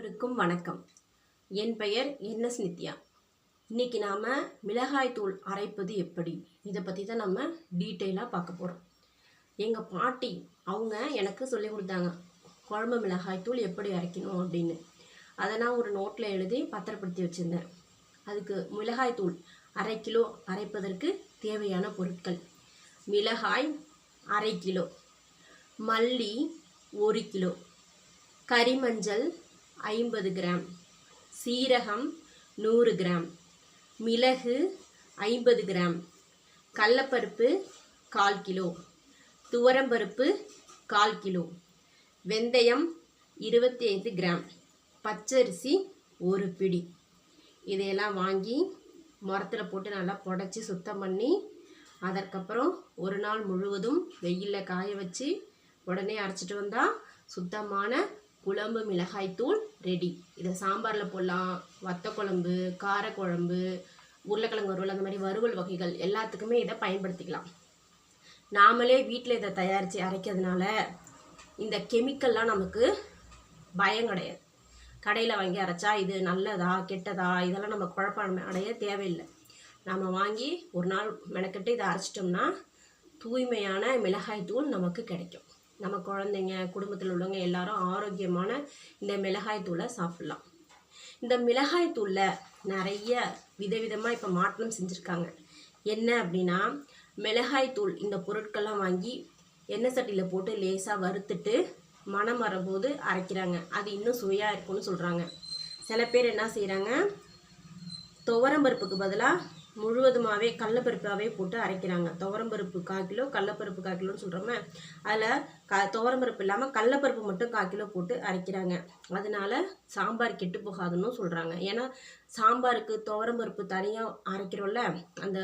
அனைவருக்கும் வணக்கம். என் பெயர் என்எஸ் நித்யா. இன்னைக்கு நாம் மிளகாய் தூள் அரைப்பது எப்படி? இதை பற்றி தான் நம்ம டீட்டெயிலாக பார்க்க போகிறோம் எங்கள் பாட்டி அவங்க எனக்கு சொல்லி கொடுத்தாங்க குழம்பு மிளகாய் தூள் எப்படி அரைக்கணும் அப்படின்னு. அதை நான் ஒரு நோட்டில் எழுதி பத்திரப்படுத்தி வச்சுருந்தேன். அதுக்கு மிளகாய் தூள் அரை கிலோ அரைப்பதற்கு தேவையான பொருட்கள். மிளகாய் அரை கிலோ. மல்லி ஒரு கிலோ. கரிமஞ்சள் ஐம்பது கிராம். சீரகம் நூறு கிராம். மிளகு ஐம்பது கிராம். கடலப்பருப்பு கால் கிலோ. துவரம்பருப்பு கால் கிலோ. வெந்தயம் இருபத்தி ஐந்து கிராம். பச்சரிசி ஒரு பிடி. இதையெல்லாம் வாங்கி மரத்தில் போட்டு நல்லா புடச்சி சுத்தம் பண்ணி அதற்கப்புறம் ஒரு நாள் முழுவதும் வெயிலில் காய வச்சு உடனே அரைச்சிட்டு வந்தால் சுத்தமான குழம்பு மிளகாய்த்தூள் ரெடி இதை சாம்பாரில் போடலாம். வத்த குழம்பு காரக்குழம்பு உருளைக்கிழங்கு வறுவல் அந்த மாதிரி வறுவல் வகைகள் எல்லாத்துக்குமே இதை பயன்படுத்திக்கலாம். நாமளே வீட்டில் இதை தயாரித்து அரைக்கிறதுனால இந்த கெமிக்கல்லாம் நமக்கு பயம் கிடையாது. கடையில் வாங்கி அரைச்சா இது நல்லதா கெட்டதா? இதெல்லாம் நம்ம குழப்பம் அடைய தேவையில்லை. நாம் வாங்கி ஒரு நாள் மெனக்கெட்டு இதை அரைச்சிட்டோம்னா தூய்மையான மிளகாய் தூள் நமக்கு கிடைக்கும். நம்ம குழந்தைங்க குடும்பத்தில் உள்ளவங்க எல்லாரும் ஆரோக்கியமான இந்த மிளகாய் தூளை சாப்பிட்லாம். இந்த மிளகாய் தூளில் நிறைய விதவிதமாக இப்போ மாற்றம் செஞ்சுருக்காங்க. என்ன அப்படின்னா மிளகாய் தூள் இந்த பொருட்கள்லாம் வாங்கி எண்ணெய் சட்டியில் போட்டு லேசாக வறுத்துட்டு மனம் வரும்போது அரைக்கிறாங்க. அது இன்னும் சுவையாக இருக்கும்னு சொல்கிறாங்க சில பேர் என்ன செய்கிறாங்க துவரம்பருப்புக்கு பதிலாக முழுவதுமாகவே கடலப்பருப்பாகவே போட்டு அரைக்கிறாங்க. துவரம்பருப்பு கால் கிலோ கடலப்பருப்பு கால் கிலோன்னு சொல்கிறோமே அதில் க துவரம்பருப்பு இல்லாமல் கடலப்பருப்பு மட்டும் கால் கிலோ போட்டு அரைக்கிறாங்க. அதனால சாம்பார் கெட்டு போகாதுன்னு சொல்கிறாங்க ஏன்னா சாம்பாருக்கு துவரம்பருப்பு தனியாக அரைக்கிறோம்ல அந்த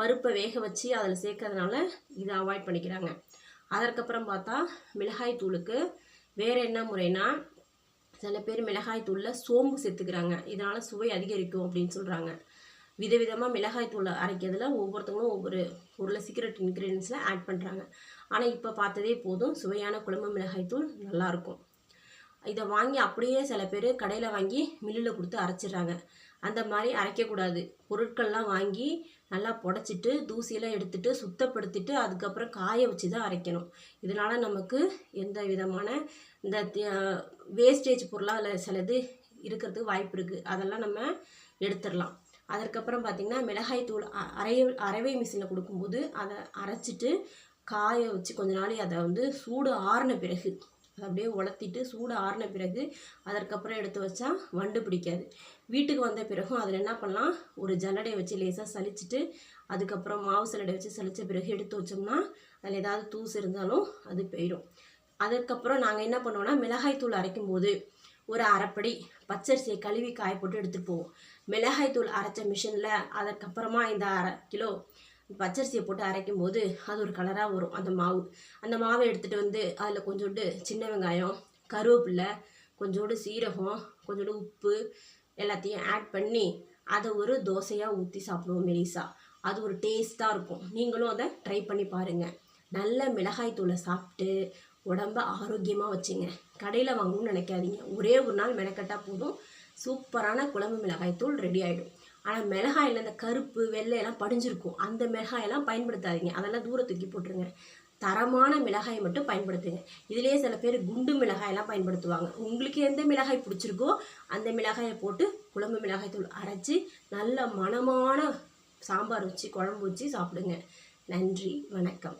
பருப்பை வேக வச்சு அதில் சேர்க்கறதுனால இதை அவாய்ட் பண்ணிக்கிறாங்க. அதற்கப்புறம் பார்த்தா மிளகாய் தூளுக்கு வேறு என்ன முறைனா சில பேர் மிளகாய் தூளில் சோம்பு சேர்த்துக்கிறாங்க. இதனால் சுவை அதிகரிக்கும் அப்படின்னு சொல்கிறாங்க விதவிதமாக மிளகாய் தூளை அரைக்கிறதுல ஒவ்வொருத்தவங்களும் ஒவ்வொரு பொருளை சீக்ரெட் இன்க்ரீடியன்ஸில் ஆட் பண்ணுறாங்க ஆனால் இப்போ பார்த்ததே போதும். சுவையான குழம்பு மிளகாய் தூள் நல்லாயிருக்கும் இதை வாங்கி அப்படியே சில பேர் கடையில் வாங்கி மில்லில் கொடுத்து அரைச்சிடுறாங்க. அந்த மாதிரி அரைக்கக்கூடாது. பொருட்கள்லாம் வாங்கி நல்லா புடச்சிட்டு தூசியெல்லாம் எடுத்துகிட்டு சுத்தப்படுத்திட்டு அதுக்கப்புறம் காய வச்சு தான் அரைக்கணும். இதனால் நமக்கு எந்த விதமான இந்த வேஸ்டேஜ் பொருளாக அதில் சிலது இருக்கிறதுக்கு வாய்ப்பு இருக்குது அதெல்லாம் நம்ம எடுத்துடலாம். அதற்கப்புறம் பார்த்திங்கன்னா மிளகாய் தூள் அரை அரைவை மிஷினில் கொடுக்கும்போது அதை அரைச்சிட்டு காய வச்சு கொஞ்ச நாளைக்கு அதை வந்து சூடு ஆறின பிறகு அதை அப்படியே உலர்த்திட்டு சூடு ஆறின பிறகு அதற்கப்புறம் எடுத்து வச்சா வண்டு பிடிக்காது. வீட்டுக்கு வந்த பிறகும் அதில் என்ன பண்ணலாம்? ஒரு ஜல்லடையை வச்சு லேசாக சலிச்சுட்டு அதுக்கப்புறம் மாவு சல்லடை வச்சு சலித்த பிறகு எடுத்து வச்சோம்னா அதில் ஏதாவது தூசு இருந்தாலும் அது போயிடும். அதுக்கப்புறம் நாங்கள் என்ன பண்ணுவோம்னா மிளகாய் தூள் அரைக்கும் போது ஒரு அரைப்படி பச்சரிசியை கழுவி காய போட்டு எடுத்துகிட்டு போவோம். மிளகாய் தூள் அரைச்ச மிஷினில் அதுக்கப்புறமா இந்த அரை கிலோ பச்சரிசியை போட்டு அரைக்கும் போது அது ஒரு கலராக வரும் அந்த மாவு. அந்த மாவை எடுத்துகிட்டு வந்து அதில் கொஞ்சோண்டு சின்ன வெங்காயம் கருவேப்பில்லை கொஞ்சோண்டு சீரகம் கொஞ்சோண்டு உப்பு எல்லாத்தையும் ஆட் பண்ணி அதை ஒரு தோசையாக ஊற்றி சாப்பிடுவோம் மெலிசா. அது ஒரு டேஸ்ட்டாக இருக்கும். நீங்களும் அதை ட்ரை பண்ணி பாருங்கள் நல்ல மிளகாய் தூளை சாப்பிட்டு உடம்ப ஆரோக்கியமாக வச்சுங்க. கடையில் வாங்கணும்னு நினைக்காதீங்க. ஒரே ஒரு நாள் மெனக்கட்டால் போதும். சூப்பரான குழம்பு மிளகாய் தூள் ரெடி ஆகிடும் ஆனால் மிளகாயில் இந்த கருப்பு வெள்ளையெல்லாம் படிஞ்சிருக்கும். அந்த மிளகாயெல்லாம் பயன்படுத்தாதீங்க. அதெல்லாம் தூர தூக்கி போட்டுருங்க. தரமான மிளகாயை மட்டும் பயன்படுத்துங்க. இதுலேயே சில பேர் குண்டு மிளகாயெல்லாம் பயன்படுத்துவாங்க. உங்களுக்கு எந்த மிளகாய் பிடிச்சிருக்கோ அந்த மிளகாயை போட்டு குழம்பு மிளகாய் தூள் அரைச்சி நல்ல மணமான சாம்பார் வச்சு குழம்பு வச்சு சாப்பிடுங்க. நன்றி வணக்கம்.